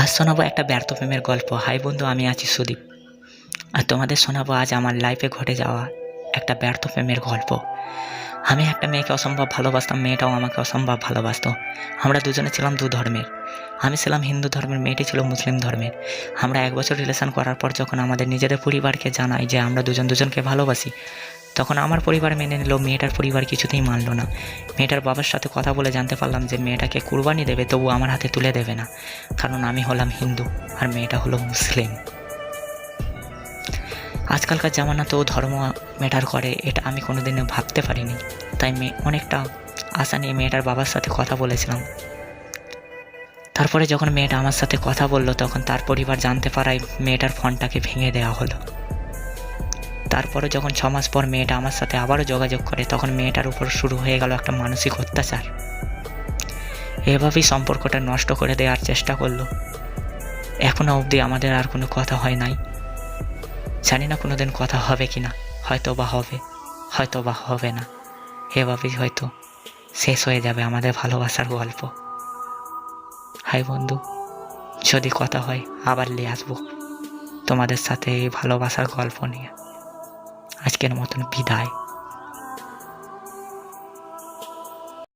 আজ শোনাবো একটা ব্যর্থ প্রেমের গল্প। হাই বন্ধু, আমি আছি সুদীপ। আর তোমাদের শোনাবো আজ আমার লাইফে ঘটে যাওয়া একটা ব্যর্থ প্রেমের গল্প। আমি একটা মেয়েকে অসম্ভব ভালোবাসতাম, মেয়েটাও আমাকে অসম্ভব ভালোবাসত। আমরা দুজনে ছিলাম দু ধর্মের। আমি ছিলাম হিন্দু ধর্মের, মেয়েটি ছিল মুসলিম ধর্মের। আমরা এক বছর রিলেশন করার পর যখন আমাদের নিজেদের পরিবারকে জানাই যে আমরা দুজন দুজনকে ভালোবাসি তখন আমার পরিবার মেনে নিল, মেয়েটার পরিবার কিছুতেই মানলো না। মেয়েটার বাবার সাথে কথা বলে জানতে পারলাম যে মেয়েটাকে কুরবানি দেবে, তবু আমার হাতে তুলে দেবে না। কারণ আমি হলাম হিন্দু, আর মেয়েটা হলো মুসলিম। আজকালকার জামানাতেও ধর্ম ম্যাটার করে, এটা আমি কোনোদিনও ভাবতে পারিনি। তাই মেয়ে অনেকটা আশা নিয়ে মেয়েটার বাবার সাথে কথা বলেছিলাম। তারপরে যখন মেয়েটা আমার সাথে কথা বলল, তখন তার পরিবার জানতে পারায় মেয়েটার ফোনটাকে ভেঙে দেওয়া হলো। তারপরে যখন ছ মাস পর মেয়েটা আমার সাথে আবারও যোগাযোগ করে, তখন মেয়েটার উপর শুরু হয়ে গেল একটা মানসিক অত্যাচার। এভাবেই সম্পর্কটা নষ্ট করে দেওয়ার চেষ্টা করল। এখনও অবধি আমাদের আর কোনো কথা হয় নাই। জানি না কোনো দিন কথা হবে কি না, হয়তো বা হবে, হয়তো বা হবে না। এভাবেই হয়তো শেষ হয়ে যাবে আমাদের ভালোবাসার গল্প। হাই বন্ধু, যদি কথা হয় আবার নিয়ে আসব তোমাদের সাথে এই ভালোবাসার গল্প নিয়ে। আজকের মতন বিদায়।